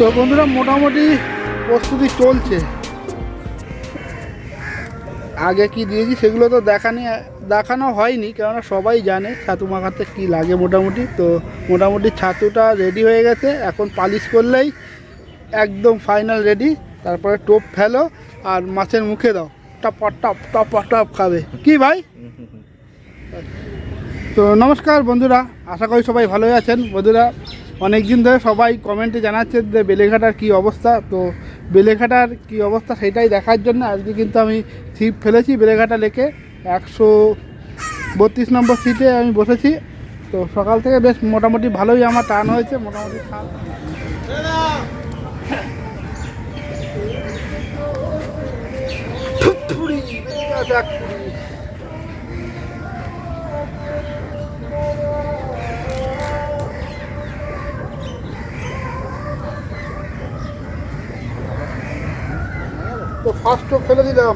তো বন্ধুরা, মোটামুটি প্রস্তুতি চলছে। আগে কি দিয়েছি সেগুলো তো দেখানি, দেখানো হয়নি, কেননা সবাই জানে ছাতু মাখাতে কী লাগে মোটামুটি। তো মোটামুটি ছাতুটা রেডি হয়ে গেছে, এখন পালিশ করলেই একদম ফাইনাল রেডি তারপরে টোপ ফেলো আর মাছের মুখে দাও। টপ টপ টপ টপ খাবে। কি ভাই? তো নমস্কার বন্ধুরা, আশা করি সবাই ভালোই আছেন। বন্ধুরা অনেক দিন ধরে সবাই কমেন্টে জানাচ্ছে যে বেলেঘাটার কী অবস্থা তো বেলেঘাটার কী অবস্থা সেটাই দেখার জন্য আজকে কিন্তু আমি ছিপ ফেলেছি বেলেঘাটা লেকে একশো বত্রিশ নম্বর সিটে আমি বসেছি তো সকাল থেকে বেশ মোটামুটি ভালোই আমার টান হয়েছে মোটামুটি খাল ফার্স্টও ফেলে দিলাম।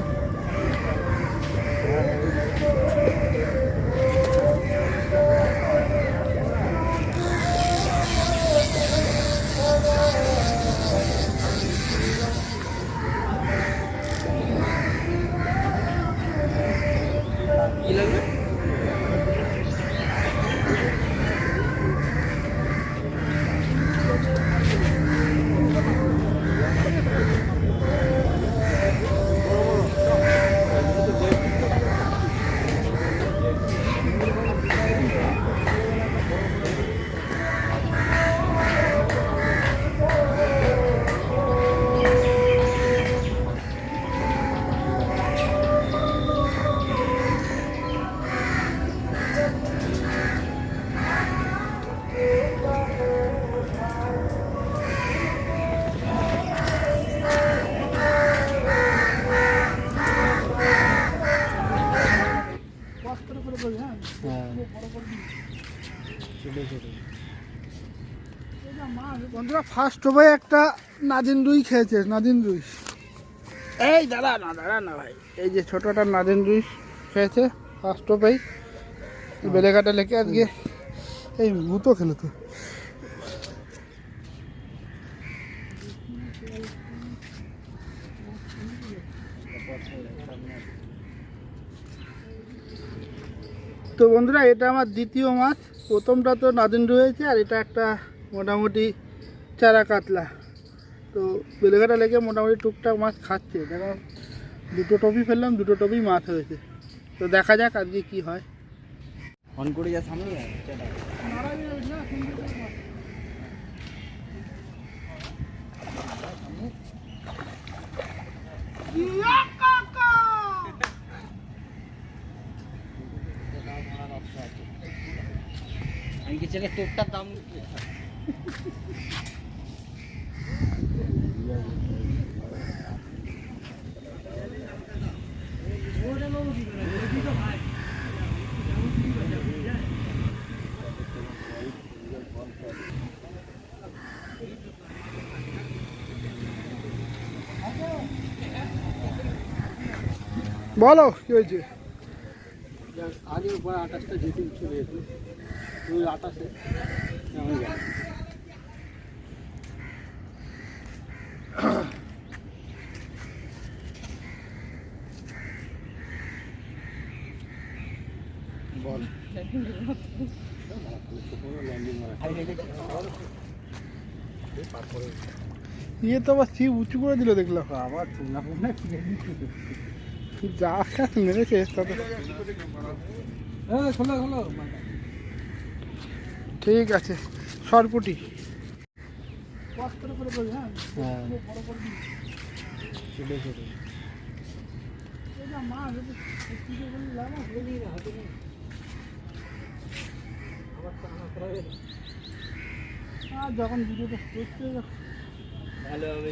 বন্ধুরা ফার্স্ট ওভারে একটা নাদিন রুই খেয়েছে নাদিন রুই। এই দাদা না দাদা না ভাই। এই যে ছোটটা নাদিন রুই খেয়েছে ফার্স্ট ওভারেই। বেলেঘাটা লেকে আজকে এই মুতো খেলো তো। তো বন্ধুরা এটা আমার দ্বিতীয় মাছ। প্রথমটা তো নাদিন রয়েছে আর এটা একটা মোটামুটি চারা কাতলা। তো বেলেঘাটা লেগে মোটামুটি টুকটাক মাছ খাচ্ছে। দেখো দুটো টপি ফেললাম দুটো টপি মাছ হয়েছে। তো দেখা যাক আজকে কি হয়। অন করে যা সামনে। আমি কি দাম বলো কি হয়েছে? আগে উপর আকাশটা যেতে চলে যেত আমি গেলাম বল। ইয়ে তো আবার ছিপ উঁচু করে দিল দেখলাম আবার চুনা ফুনা কিনে যা খাস মেরেছে হ্যাঁ খোলো খোলো। ঠিক আছে সরপুটি। হ্যাঁ। যখন ভিডিওটা করছে ভালো হবে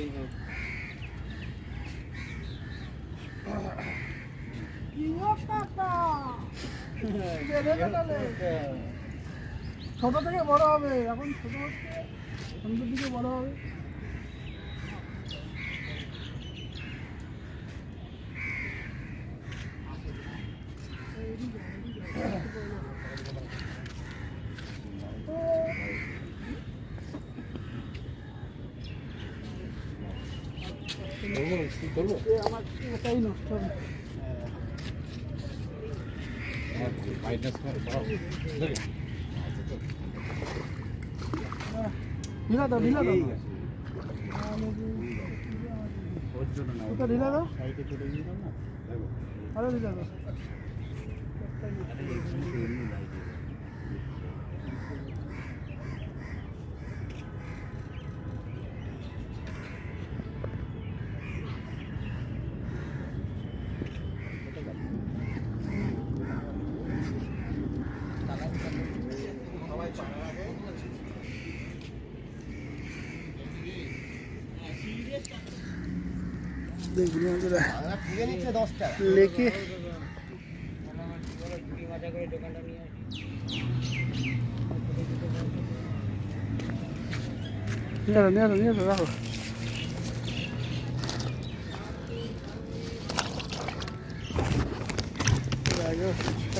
ছোট থেকে বড় হবে। এখন ছোট হচ্ছে, সন্ধ্যের দিকে বড় হবে। আমার এটাই নষ্ট হবে। ঢিলা দাও ঢিলা দাও ওটা ঢিলা দাও আরও ঢিলা দাও দেখুন বন্ধুরা লেখে নিয়ে নিয়ে নিয়ে রাখো।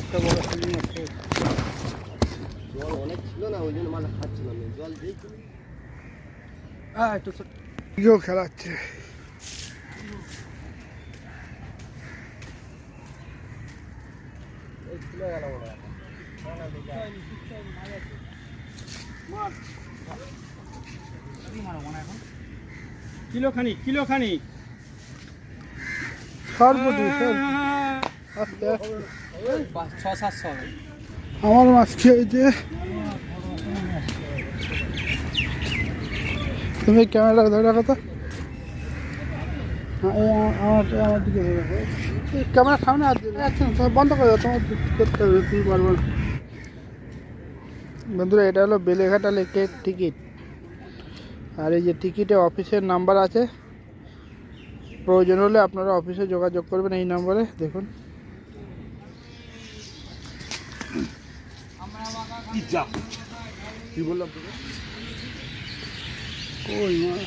একটা বড় আছে। জল অনেক ছিল না ওই জন্য মানে খাচ্ছিলাম। জল আয়, একটু কেউ খেলাচ্ছে কিলো খানি কিলো খানি সর্বদি সর। আস্তে আস্তে ছ সাতশো হবে। আমার মাছ খেয়েছে তুমি ক্যামেরা ধরে রাখো তো। হ্যাঁ, আমার তুমি বন্ধ করে দাও না। বন্ধুরা এটা হলো বেলেঘাটা লেকের টিকিট। আর এই যে টিকিটে অফিসের নাম্বার আছে। প্রয়োজন হলে আপনারা অফিসে যোগাযোগ করবেন এই নম্বরে দেখুন। কি বললাম ওই mano.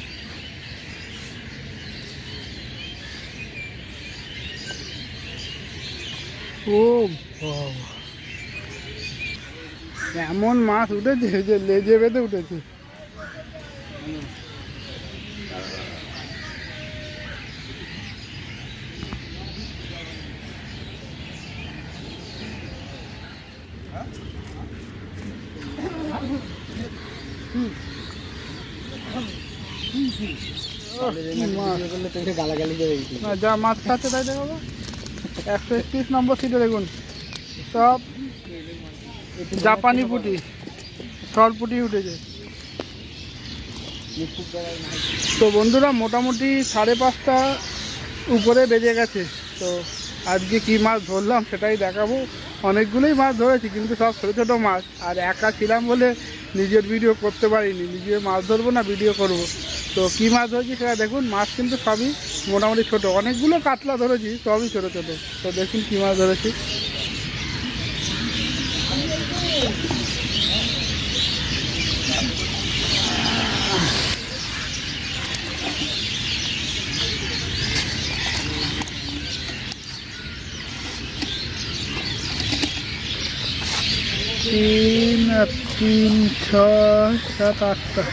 ও বাবা। এমন মাছ উঠেছে? যে লেজে বেঁধে উঠেছে। না, যা মাছ খাচ্ছে তাই দেখাবো। একশো একত্রিশ নম্বর সিটে দেখুন। সব জাপানি পুটি সর পুটি উঠেছে। তো বন্ধুরা, মোটামুটি সাড়ে পাঁচটা উপরে বেজে গেছে। তো আজকে কি মাছ ধরলাম সেটাই দেখাবো। অনেকগুলোই মাছ ধরেছি, কিন্তু সব ছোটো ছোটো মাছ। আর একা ছিলাম বলে নিজের ভিডিও করতে পারিনি। নিজে মাছ ধরবো না ভিডিও করব। তো কি মাছ ধরেছি সেটা দেখুন, মাছ কিন্তু সবই মোটামুটি ছোট। অনেকগুলো কাতলা ধরেছি, সবই ছোটো ছোটো। তো দেখুন কী মাছ ধরেছি। তিন তিন, ছয়, সাত আটটা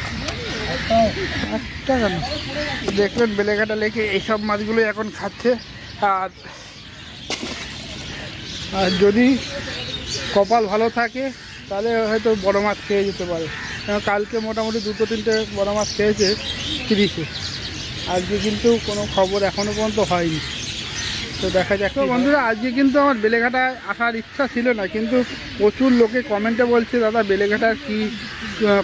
আটটা। কেন দেখবেন বেলেঘাটা লেকে এইসব মাছগুলোই এখন খাচ্ছে। আর আর যদি কপাল ভালো থাকে তাহলে হয়তো বড় মাছ খেয়ে যেতে পারে। কালকে মোটামুটি দুটো তিনটে বড় মাছ খেয়েছে তিরিশে। আজকে কিন্তু কোনো খবর এখনও পর্যন্ত হয়নি। তো দেখা যাক তো বন্ধুরা আজকে কিন্তু আমার বেলেঘাটায় আসার ইচ্ছা ছিল না কিন্তু প্রচুর লোকে কমেন্টে বলছে দাদা বেলেঘাটার কি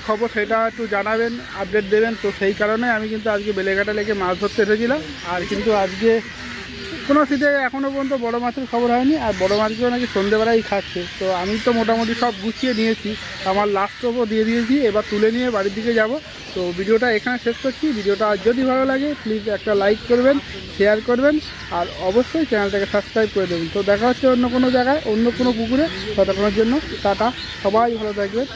খবর সেটা একটু জানাবেন আপডেট দেবেন। তো সেই কারণে আমি কিন্তু আজকে বেলেঘাটা লেগে মাছ ধরতে এসেছিলাম। আর কিন্তু আজকে কোনো শীতে এখনও পর্যন্ত বড় মাছের খবর হয়নি, আর বড় মাছগুলো নাকি সন্ধেবেলায় খাচ্ছে। তো আমি তো মোটামুটি সব গুছিয়ে নিয়েছি, আমার লাস্ট টপও দিয়ে দিয়েছি, এবার তুলে নিয়ে বাড়ির দিকে যাব। তো ভিডিওটা এখানে শেষ করছি। ভিডিওটা যদি ভালো লাগে প্লিজ একটা লাইক করবেন শেয়ার করবেন, আর অবশ্যই চ্যানেলটাকে সাবস্ক্রাইব করে দেবেন। তো দেখা হচ্ছে অন্য কোনো জায়গায়, অন্য কোনো পুকুরে। ততক্ষণের জন্য টাটা, সবাই ভালো থাকবেন।